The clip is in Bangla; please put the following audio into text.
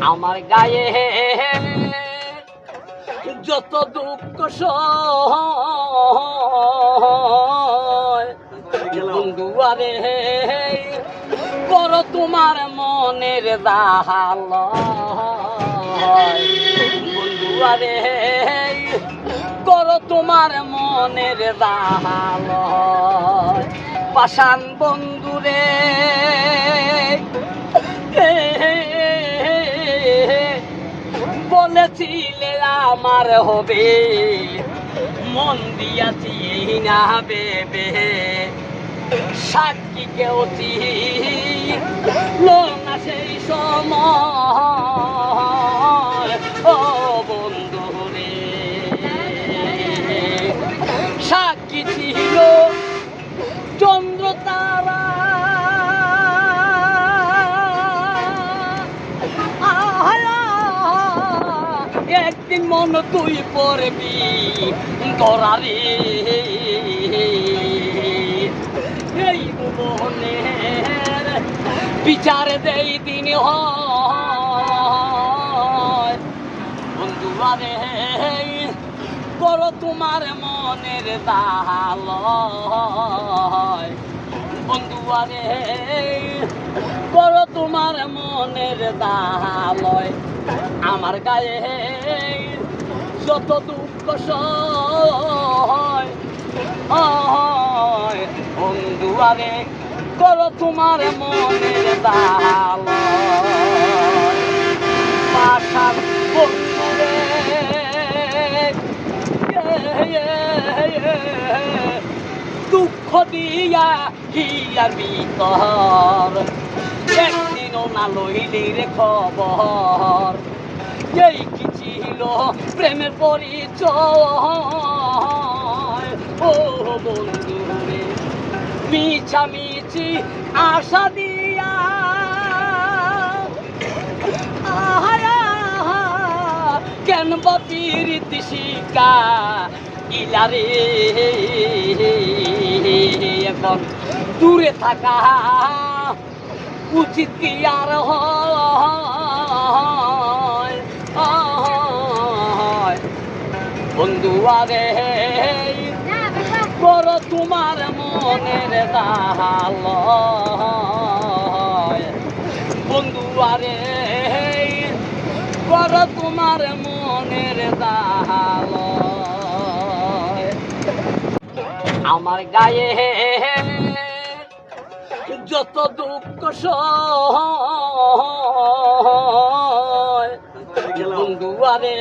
আমার গায়ে যত দুঃখ সয়, বন্ধু আরে, করো তোমার মনের দাহাল। বন্ধু আরে, করো তোমার মনের দাহাল। পাশান বন্ধুরে বলেছিলে আমার হবে। মন দিয়াছি না বেবে সাক্ষী কেউ না সেই সময়। ও বন্ধু রে সাক্ষী মন তুই পড়বি দরারে এই ভুবনের বিচার দেই দিন বন্ধু আরে, করো তোমার মনের দাল বন্ধু আরে করো তোমার মনের দালয় আমার গায়ে যত দুঃখ সয় বন্ধু আরে করো তোমার মনের দালয় দুঃখ দিয়া হিয়ার ভিতর একদিনও না লইলি রে খবর এই কি ছিল প্রেমের পরিচয় ও বন্ধু রে মিছামিছি আশা দিয়া আহারা, কেন বা পীড়িত শিকা ইলারে এখন দূরে থাকা। উচিত কি আর? বন্ধু, আরে বড় তোমার মনের দাহাল বন্ধু, আরে বড় তোমার মনের দাহাল আমার গায়ে যত দুঃখ আরে